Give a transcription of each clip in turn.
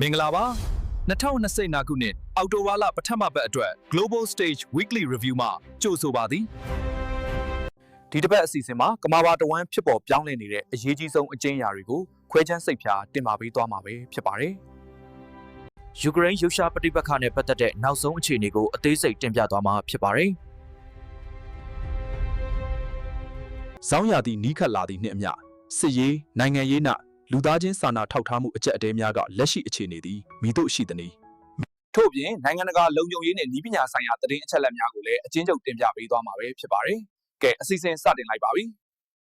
မင်္ဂလာပါ2020ခုနှစ်အောက်တိုဘာလပထမပတ်အတွက် Global Stage Weekly Review မှာကြိုဆိုပါသည်ဒီတစ်ပတ်အစီအစဉ်မှာကမ္ဘာပါတဝမ်းဖြစ်ပေါ်ပြောင်းလဲနေတဲ့အရေးကြီးဆုံးအကျဉ်းအရာတွေကိုခွဲခြမ်းစိတ်ဖြာတင်ပါပေးသွားမှာပဲဖြစ်ပါတယ်ယူကရိန်းရုရှားပဋိပက္ခနဲ့ပတ်သက်တဲ့နောက်ဆုံးအခြေအနေကိုအသေးစိတ်တင်ပြသွားမှာဖြစ်ပါတယ်။ဆောင်းရာသီနီးခတ်လာသည့်နှင့်အမျှစစ်ရေးနိုင်ငံရေးနှ လူသားချင်းစာနာထောက်ထားမှုအကြက်အတဲများကလက်ရှိအခြေအနေသည်မိတို့ရှိသည်။ထို့ပြင်နိုင်ငံတကာလုံခြုံရေးနဲ့ဤပညာဆိုင်ရာသတင်းအချက်အလက်များကိုလည်းအကျဉ်းချုပ်တင်ပြပေးသွားမှာပဲဖြစ်ပါတယ်။ကဲအစီအစဉ်စတင်လိုက်ပါပြီ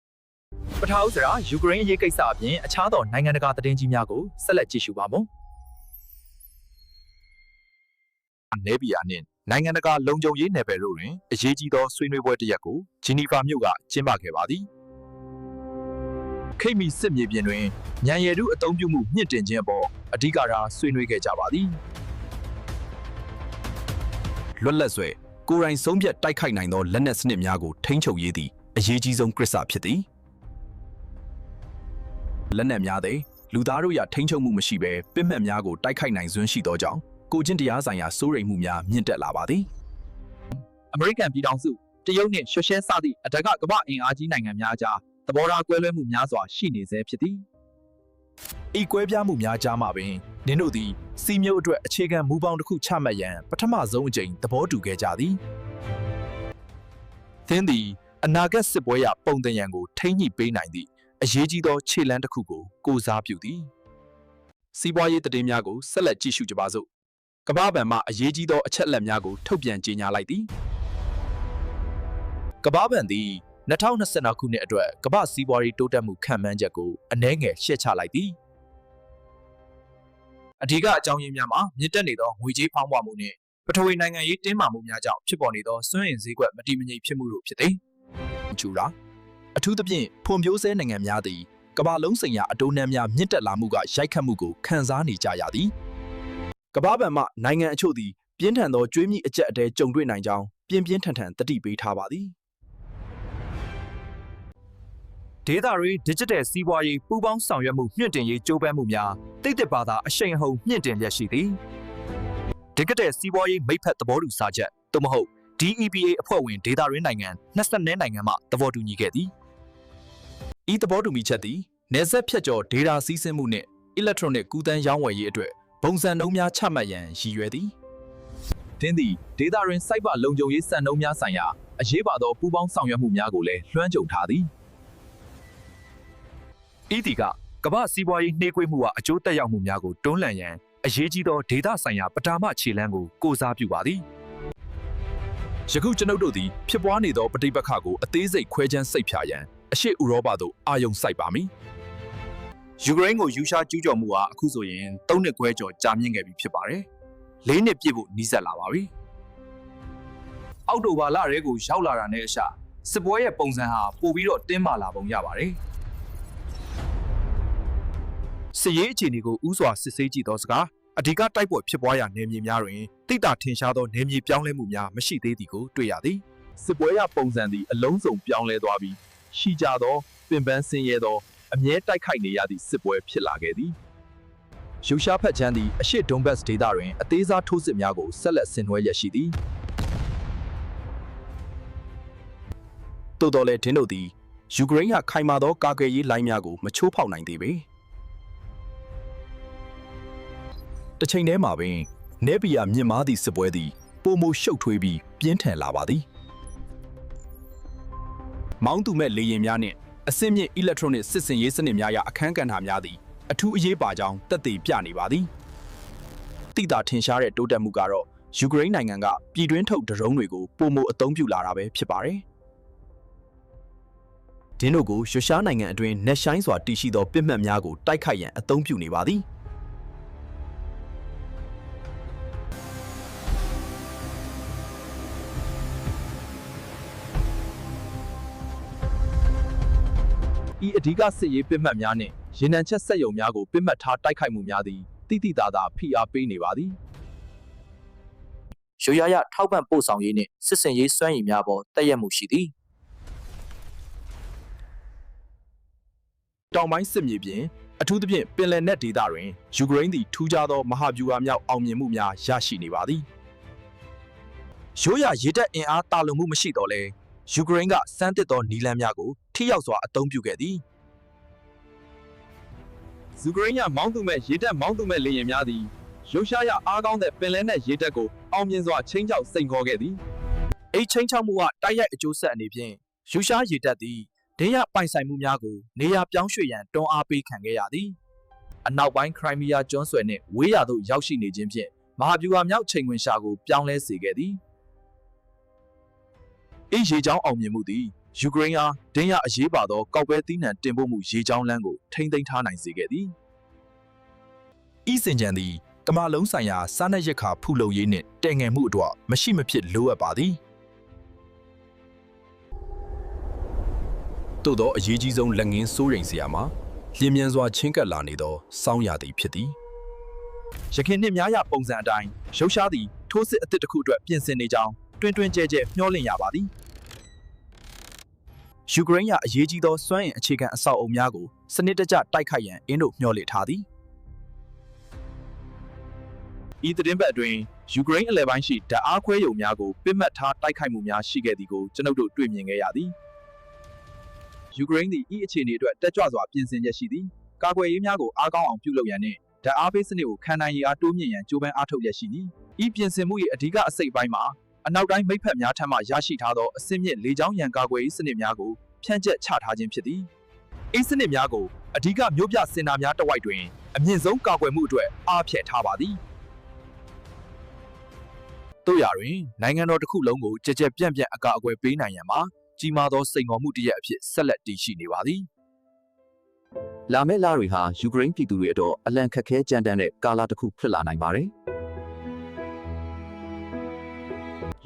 ။ပထမဆုံးယူကရိန်းအရေးကိစ္စအပြင်အခြားသောနိုင်ငံတကာသတင်းကြီးများကိုဆက်လက်ကြည့်ရှုပါမယ်။နေပြည်တော်နှင့်နိုင်ငံတကာလုံခြုံရေးနယ်ပယ်တို့တွင်အရေးကြီးသောဆွေးနွေးပွဲတစ်ရပ်ကိုဂျီနီဗာမြို့ကကျင်းပခဲ့ပါသည်။ ခိတ်မီစစ်မြေပြင်တွင်ညံရည်တုအသုံးပြုမှုမြင့်တင်ခြင်းအပေါ်အဓိကထားဆွေးနွေးခဲ့ကြပါသည်လွတ်လပ်စွာကိုယ်တိုင်ဆုံးဖြတ်တိုက်ခိုက်နိုင်သောလက်နက်စနစ်များကိုထိန်းချုပ်ရေးသည့်အရေးကြီးဆုံးကိစ္စဖြစ်သည်လက်နက်များသည်လူသားတို့ရထိန်းချုပ်မှုမရှိဘဲပစ်မှတ်များကိုတိုက်ခိုက်နိုင်စွမ်းရှိသောကြောင့်ကိုကျင့်တရားဆိုင်ရာစိုးရိမ်မှုများမြင့်တက်လာပါသည်အမေရိကန်ပြည်ထောင်စုတရုတ်နှင့်ရှွှဲရှဲစသည့်အထက်ကကမ္ဘာအင်အားကြီးနိုင်ငံများကြား သဘောထားကွဲလွဲမှုများစွာရှိနေဆဲဖြစ်သည်ဤကွဲပြားမှုများကြားမှာပင်နင်တို့သည်စီမျိုးအတွက်အခြေခံမူပေါင်းတစ်ခုချမှတ်ရန်ပထမဆုံးအကြိမ်သဘောတူခဲ့ကြသည်သင်သည်အနာဂတ်စစ်ပွဲရပုံသဏ္ဍာန်ကိုထိမ့်ညှိပေးနိုင်သည့်အရေးကြီးသောခြေလှမ်းတစ်ခုကိုကိုစားပြုသည်စီးပွားရေးသတင်းများကိုဆက်လက်ကြည့်ရှုကြပါစို့ကမ္ဘာဘဏ်မှအရေးကြီးသောအချက်အလက်များကိုထုတ်ပြန်ကြေညာလိုက်သည်ကမ္ဘာဘဏ်သည် 2022ခုနှစ်အတွက်ကမ္ဘာစီးပွားရေးတိုးတက်မှုခံမှန်းချက်ကိုအနည်းငယ်ရှေ့ချလိုက်သည်အဓိကအကြောင်းရင်းများမှာမြင့်တက်နေသောငွေကြေးဖောင်းပွားမှုနှင့်ပထဝီနိုင်ငံရေးတင်းမာမှုများကြောင့်ဖြစ်ပေါ်နေသောစွမ်းအင်ဈေးကွက်မတည်မငြိမ်ဖြစ်မှုတို့ဖြစ်သည်ကျူရာအထူးသဖြင့်ဖွံ့ဖြိုးဆဲနိုင်ငံများသည်ကမ္ဘာလုံးဆိုင်ရာအတိုးနှံများမြင့်တက်လာမှုကရိုက်ခတ်မှုကိုခံစားနေကြရသည်ကမ္ဘာဘဏ်မှနိုင်ငံအချို့သည်ပြင်းထန်သောကျွေးမြီအကျက်အတဲကြုံတွေ့နိုင်ကြောင်းပြင်းပြင်းထန်ထန်တတိပေးထားပါသည် ဒေတာရီ digital စီးပွားရေးပူးပေါင်းဆောင်ရွက်မှုမြင့်တင်ရေးကြိုးပမ်းမှုများတိတ်တက်ပါသာအရှိန်အဟုန်မြင့်တင်လျက်ရှိသည် digital စီးပွားရေးမိတ်ဖက်သဘောတူစာချုပ်သို့မဟုတ် DEPA အဖွဲ့ဝင်ဒေတာရင်းနိုင်ငံ22နိုင်ငံမှသဘောတူညီခဲ့သည်ဤသဘောတူညီချက်သည်နယ်စပ်ဖြတ်ကျော်ဒေတာစီးဆင်းမှုနှင့် electronic ကူးသန်းရောင်းဝယ်ရေးအတွက်ဘုံစံနှုန်းများချမှတ်ရန်ရည်ရွယ်သည်တင်းသည်ဒေတာရင်းစိုက်ဘလုံခြုံရေးစံနှုန်းများဆိုင်ရာအရေးပါသောပူးပေါင်းဆောင်ရွက်မှုများကိုလည်းလွှမ်းခြုံထားသည် ဤဒီကကမ္ဘာစီးပွားရေးနှေးကွေးမှုဟာအကျိုးသက်ရောက်မှုများကိုတွန်းလှန်ရန်အရေးကြီးသောဒေတာဆိုင်ရာပတာမခြေလှမ်းကိုကိုစားပြုပါသည်ယခုကျွန်ုပ်တို့သည်ဖြစ်ပွားနေသောပဋိပက္ခကိုအသေးစိတ်ခွဲခြမ်းစိတ်ဖြာရန်အရှေ့ဥရောပသို့အာရုံစိုက်ပါမည်ယူကရိန်းကိုယူရှားကျူးကျော်မှုဟာအခုဆိုရင်၃နှစ်ခွဲကျော်ကြာမြင့်ခဲ့ပြီဖြစ်ပါတယ်။၄နှစ်ပြည့်ဖို့နီးစပ်လာပါပြီ။အောက်တိုဘာလရဲကိုရောက်လာတာနဲ့အရှစစ်ပွဲရဲ့ပုံစံဟာပိုပြီးတော့တင်းမာလာပုံရပါတယ်။ စစ်ရေးအခြေအနေကိုဥစွာစစ်ဆေးကြည့်သောစကားအဓိကတိုက်ပွဲဖြစ်ပွားရာနယ်မြေများတွင်တိတာထင်ရှားသောနယ်မြေပြောင်းလဲမှုများမရှိသေးသည်ကိုတွေ့ရသည်စစ်ပွဲရပုံစံသည်အလုံးစုံပြောင်းလဲသွားပြီးရှိကြသောပင်ပန်းဆင်းရဲသောအမြဲတိုက်ခိုက်နေရသည့်စစ်ပွဲဖြစ်လာခဲ့သည်ယူရှားဖက်ချမ်းသည်အရှိဒွန်ဘတ်စ်ဒေသတွင်အသေးစားထိုးစစ်များကိုဆက်လက်ဆင်နွှဲရရှိသည်တိုးတော်လဲဒင်းတို့သည်ယူကရိန်းကခိုင်မာသောကာကွယ်ရေးလိုင်းများကိုမချိုးဖောက်နိုင်သေးပေ တစ်ချိန်တည်းမှာပင်နေပီယာမြင့်မားသည့်စစ်ပွဲသည်ပုံမရှုပ်ထွေးပြီးပြင်းထန်လာပါသည်မောင်းသူမဲ့လေရင်များနှင့်အဆင့်မြင့် electronic စစ်စင်ရေးစနစ်များရာအခန်းကဏ္ဍများသည်အထူးအရေးပါကြောင်းတက်သေးပြနေပါသည်တိတာထင်ရှားတဲ့တိုးတက်မှုကတော့ယူကရိန်းနိုင်ငံကပြည်တွင်းထုတ်ဒရုန်းတွေကိုပုံမအသုံးပြုလာတာပဲဖြစ်ပါတယ်ဒင်းတို့ကိုရုရှားနိုင်ငံအတွင်းနက်ရှိုင်းစွာတည်ရှိသောပြစ်မှတ်များကိုတိုက်ခိုက်ရန်အသုံးပြုနေပါသည် ဤအဓိကစစ်ရေးပြစ်မှတ်များနှင့်ရေနံချက်ဆက်ယုံများကိုပြစ်မှတ်ထားတိုက်ခိုက်မှုများသည်တိတိသားသားဖိအားပေးနေပါသည်ရွရရထောက်ပံ့ပို့ဆောင်ရေးနှင့်စစ်စင်ရေးစွမ်းရည်များပေါ်တက်ရက်မှုရှိသည်တောင်ပိုင်းစစ်မြေပြင်အထူးသဖြင့်ပင်လယ်နက်ဒေသတွင်ယူကရိန်းသည်ထူးခြားသောမဟာဗျူဟာမြောက်အောင်မြင်မှုများရရှိနေပါသည်ရိုးရာရေတပ်အင်အားတာလွန်မှုမရှိတော့လဲယူကရိန်းကစမ်းသစ်သောနီလန်းများကို ထိရောက်စွာအသုံးပြုခဲ့သည်ယူကရိန်းကမောင်းသူမဲ့ရေတပ်မောင်းသူမဲ့လေယာဉ်များသည်ရုရှားရအားကောင်းတဲ့ပင်လယ်နက်ရေတပ်ကိုအောင်မြင်စွာချင်းချောက်စိန်ခေါ်ခဲ့သည်အိတ်ချင်းချောက်မှုကတိုက်ရိုက်အကျိုးဆက်အနေဖြင့်ယူရှားရေတပ်သည်ဒင်းရပိုင်ဆိုင်မှုများကိုနေရာပြောင်းရွှေ့ရန်တွန်းအားပေးခံခဲ့ရသည်အနောက်ပိုင်းခရိုင်းမီးယားကျွန်းဆွယ်နှင့်ဝေးရာသို့ရောက်ရှိနေခြင်းဖြင့်မဟာဗျူဟာမြောက်ချိန်ခွင်ရှာကိုပြောင်းလဲစေခဲ့သည်အင်းရေချောင်းအောင်မြင်မှုသည် ယူကရိန်းအားဒင်းရအရေးပါသောကောက်ပဲသီးနှံတင်ပို့မှုရေချောင်းလမ်းကိုထိမ့်သိမ်းထားနိုင်စေခဲ့သည်ဤစင်ကြံသည်ကမ္ဘာလုံးဆိုင်ရာစားနပ်ရိက္ခာဖူလုံရေးနှင့်တည်ငယ်မှုအတွက်မရှိမဖြစ်လိုအပ်ပါသည်သို့သောအရေးကြီးဆုံးလက်ငင်းစိုးရိမ်စရာမှာလျင်မြန်စွာချင်းကပ်လာနေသောစောင်းရသည်ဖြစ်သည်ရခိုင်နှစ်များရပုံစံအတိုင်းရုရှားသည်ထိုးစစ်အသစ်တစ်ခုအတွက်ပြင်ဆင်နေကြောင်းတွင်တွင်ကြဲကြဲမျှော်လင့်ရပါသည် ယူကရိန်းရအရေးကြီးသောစွမ်းအင်အခြေခံအဆောက်အအုံများကိုစနစ်တကျတိုက်ခိုက်ရန်အင်းတို့မျှော်လင့်ထားသည်ဤသတင်းပတ်အတွင်းယူကရိန်းအလဲပိုင်းရှိဓာတ်အားခွဲရုံများကိုပစ်မှတ်ထားတိုက်ခိုက်မှုများရှိခဲ့သည်ကိုကျွန်ုပ်တို့တွေ့မြင်ခဲ့ရသည်ယူကရိန်းသည်ဤအခြေအနေအတွက်တက်ကြွစွာပြင်ဆင်ချက်ရှိသည်ကာကွယ်ရေးများကိုအားကောင်းအောင်ပြုလုပ်ရန်နှင့်ဓာတ်အားပေးစနစ်ကိုခံနိုင်ရည်အားတိုးမြင့်ရန်ကြိုးပမ်းအားထုတ်ရရှိသည်။ဤပြင်ဆင်မှု၏အဓိကအစိတ်အပိုင်းမှာအနောက်တိုင်းမိတ်ဖက်များထံမှရရှိထားသောအစင်းမြင့်လေကြောင်းရန်ကာကွယ်ရေးစနစ်များကို ဖြန့်ကျက်ချထားခြင်းဖြစ်သည်။ဤစနစ်များကိုအဓိကမြို့ပြစင်တာများတစ်ဝိုက်တွင်အမြင့်ဆုံးကာကွယ်မှုအတွက်အားဖြည့်ထားပါသည်။တို့ရတွင်နိုင်ငံတော်တစ်ခုလုံးကိုကြကြပြန့်ပြန့်အကာအကွယ်ပေးနိုင်ရန်မှာကြီးမားသောစိန်ခေါ်မှုတစ်ရပ်အဖြစ်ဆက်လက်တည်ရှိနေပါသည်။လာမယ့်လတွေဟာယူကရိန်းပြည်သူတွေအတွက်အလံခက်ခဲကြမ်းတမ်းတဲ့ကာလတစ်ခုဖြစ်လာနိုင်ပါတယ်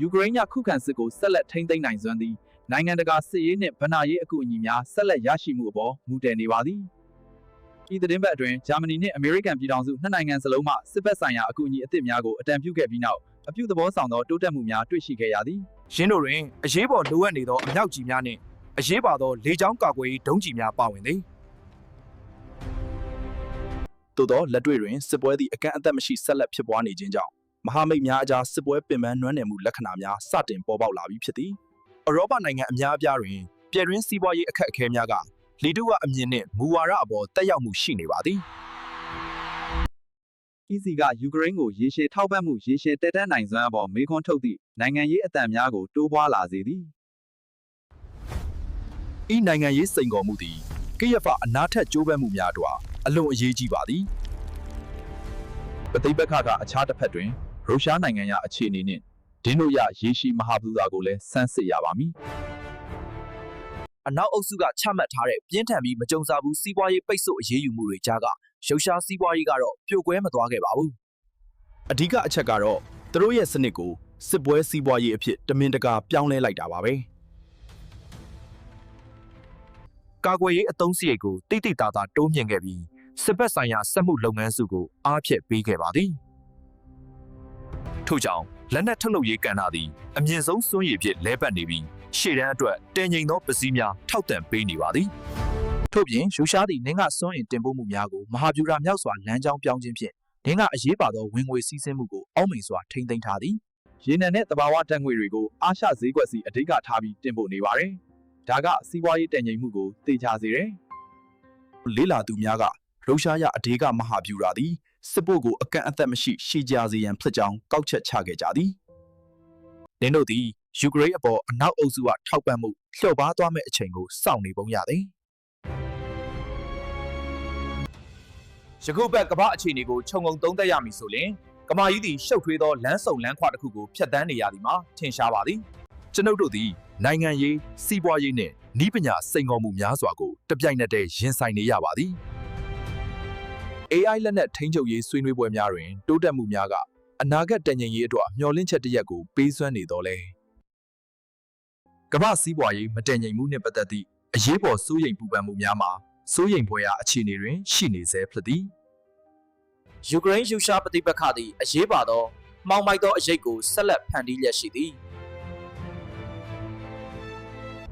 ယူကရိန်းကခုခံစစ်ကိုဆက်လက်ထိန်းသိမ်းနိုင်စွမ်းသည် နိုင်ငံတကာစစ်ရေးနှင့်ဗဏ္ဍာရေးအကူအညီများဆက်လက်ရရှိမှုအပေါ်မူတည်နေပါသည်။ဤသတင်းပတ်အတွင်းဂျာမနီနှင့်အမေရိကန်ပြည်ထောင်စုနှစ်နိုင်ငံစလုံးမှစစ်ဘက်ဆိုင်ရာအကူအညီအသစ်များကိုအတံပြုခဲ့ပြီးနောက်အပြုသဘောဆောင်သောတိုးတက်မှုများတွေ့ရှိခဲ့ရသည်။ရင်းတို့တွင်အရေးပေါ်လိုအပ်နေသောအမြောက်ကြီးများနှင့်အရေးပါသောလေကြောင်းကာကွယ်ရေးဒုံးကျည်များပါဝင်သည်။သို့သောလက်တွေ့တွင်စစ်ပွဲသည့်အကန့်အသတ်မရှိဆက်လက်ဖြစ်ပွားနေခြင်းကြောင့်မဟာမိတ်များအကြားစစ်ပွဲပင်ပန်းနွမ်းနယ်မှုလက္ခဏာများစတင်ပေါ်ပေါက်လာပြီးဖြစ်သည်။ ဥရောပနိုင်ငံအများအပြားတွင်ပြည်တွင်းစီးပွားရေးအခက်အခဲများကလီဒုကအမြင်နှင့်မူဝါဒအပေါ်တက်ရောက်မှုရှိနေပါသည်။ EC ကယူကရိန်းကိုရေရှည်ထောက်ပံ့မှုရေရှည်တည်တံ့နိုင်စွမ်းအပေါ်မေးခွန်းထုတ်သည့်နိုင်ငံရေးအတန်များကိုတိုးပွားလာစေသည်။ဤနိုင်ငံရေးစိန်ခေါ်မှုသည်ကိယဖအနာထက်ကြိုးပမ်းမှုများအတွက်အလွန်အရေးကြီးပါသည်။ပသိပက္ခကအခြားတစ်ဖက်တွင်ရုရှားနိုင်ငံရအခြေအနေနှင့် ဒင်းတို့ရရေရှည်မဟာဗျူဟာကိုလည်းစမ်းစစ်ရပါမည်။အနောက်အုပ်စုကချမှတ်ထားတဲ့ပြင်းထန်ပြီးမကြုံစဘူးစီးပွားရေးပိတ်ဆို့အရေးယူမှုတွေကြားကရုရှားစီးပွားရေးကတော့ပြိုကွဲမသွားခဲ့ပါဘူးအဓိကအချက်ကတော့သူတို့ရဲ့စနစ်ကိုစစ်ပွဲစီးပွားရေးအဖြစ်တမင်တကာပြောင်းလဲလိုက်တာပါပဲ။ကာကွယ်ရေးအသုံးစရိတ်ကိုတိတိတသားတိုးမြှင့်ခဲ့ပြီးစစ်ဘက်ဆိုင်ရာစက်မှုလုပ်ငန်းစုကိုအားဖြည့်ပေးခဲ့ပါသည်။ထို့ကြောင့် လက်နက်ထုတ်လုပ်ရေးကဏ္ဍသည်အမြင့်ဆုံးစွမ်းရည်ဖြင့်လဲပတ်နေပြီးရှေ့တန်းအတွက်တင်ငိမ်သောပစ္စည်းများထောက်တံပေးနေပါသည်။ထို့ပြင်ရုရှားသည်နင်းကစွမ်းအင်တင်ပို့မှုများကိုမဟာဗျူဟာမြောက်စွာလမ်းကြောင်းပြောင်းခြင်းဖြင့်နင်းကအရေးပါသောဝင်ငွေစီးဆင်းမှုကိုအောက်မိန်စွာထိန်းသိမ်းထားသည်။ရေနံနှင့်တဘာဝဓာတ်ငွေတွေကိုအာရှဈေးကွက်စီအဓိကထားပြီးတင်ပို့နေပါတယ်။ဒါကစီးပွားရေးတည်ငြိမ်မှုကိုတေချာစေတယ်။လေးလာသူများက ရုရှားရအဓိကမဟာဗျူဟာသည်စစ်ဖို့ကိုအကန့်အသတ်မရှိရှေ့ကြစေရန်ဖြစ်ကြောင်းကောက်ချက်ချခဲ့ကြသည်။နင်တို့သည်ယူကရိန်းအပေါ်အနောက်အုပ်စုကထောက်ပံ့မှုလျှော့ပါသွားမယ့်အချိန်ကိုစောင့်နေပုံရသည်။ယခုဘက်ကမ္ဘာအခြေအနေကိုခြုံငုံသုံးသပ်ရမည်ဆိုရင်ကမာကြီးသည်ရှုပ်ထွေးသောလမ်းစုံလမ်းခွတစ်ခုကိုဖျက်ဆီးနေရသည်မှာထင်ရှားပါသည်။ကျွန်ုပ်တို့သည်နိုင်ငံရေးစီးပွားရေးနှင့်ဤပညာစိန်ခေါ်မှုများစွာကိုတပြိုင်နက်တည်းရင်ဆိုင်နေရပါသည်။ AI လက်နက်ထိန်းချုပ်ရေးဆွေးနွေးပွဲများတွင်တိုးတက်မှုများကအနာဂတ်တည်ငြိမ်ရေးအတွက်မျှော်လင့်ချက်တစ်ရပ်ကိုပေးစွမ်းနေတော်လဲကမ္ဘာစီးပွားရေးမတည်ငြိမ်မှုနှင့်ပတ်သက်သည့်အရေးပေါ်စိုးရိမ်ပူပန်မှုများမှာစိုးရိမ်ဖွယ်ရာအခြေအနေတွင်ရှိနေဆဲဖြစ်သည်ယူကရိန်းယူရှားပဋိပက္ခသည်အရေးပါသောမှောင်မိုက်သောအရေးကိုဆက်လက်ဖန်တီးလျက်ရှိသည်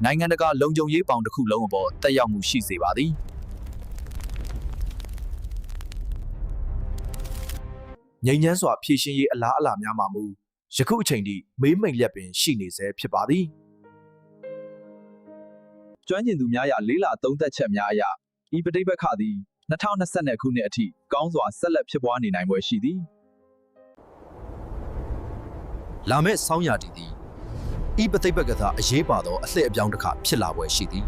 နိုင်ငံတကာလုံခြုံရေးပေါင်တစ်ခုလုံးအပေါ်တက်ရောက်မှုရှိစေပါသည် ငြိမ်းချမ်းစွာဖြည့်ရှင်းရေးအလားအလာများမှာမူယခုအချိန်ထိမေးမိန်လျက်ပင်ရှိနေဆဲဖြစ်ပါသည်ကျွမ်းကျင်သူများရလေးလာသုံးသက်ချက်များအရဤပဋိပက္ခသည်2020ခုနှစ်အထိကောင်းစွာဆက်လက်ဖြစ်ပွားနေနိုင်ပွဲရှိသည်လာမယ့်ဆောင်းရာသီသည်ဤပသိပ္ပကသာအရေးပါသောအလှည့်အပြောင်းတစ်ခါဖြစ်လာပွဲရှိသည်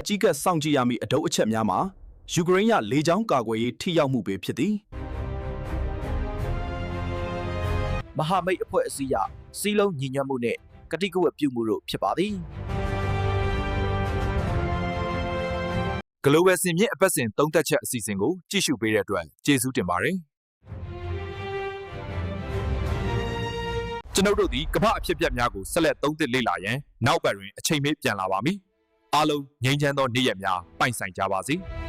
အကြီးကပ်စောင့်ကြည့်ရမည့်အတုပ်အချက်များမှာယူကရိန်းရလေကြောင်းကာကွယ်ရေးထိရောက်မှုပဲဖြစ်သည် မဟာမိတ်အဖွဲ့အစည်းရစီးလုံးညီညွတ်မှုနဲ့ကတိကဝတ်ပြုမှုတို့ဖြစ်ပါသည် Global စင်မြင့်အပတ်စဉ်သုံးသက်ချက်အစီအစဉ်ကိုကြည့်ရှုပေးတဲ့အတွက်ကျေးဇူးတင်ပါတယ်ကျွန်ုပ်တို့ဒီကမ္ဘာအဖြစ်အပျက်များကိုဆက်လက်သုံးသပ်လေ့လာရန်နောက်ပတ်တွင်အချိန်မေးပြန်လာပါမည်အားလုံးငြိမ်းချမ်းသောနေ့ရက်များပိုင်ဆိုင်ကြပါစေ။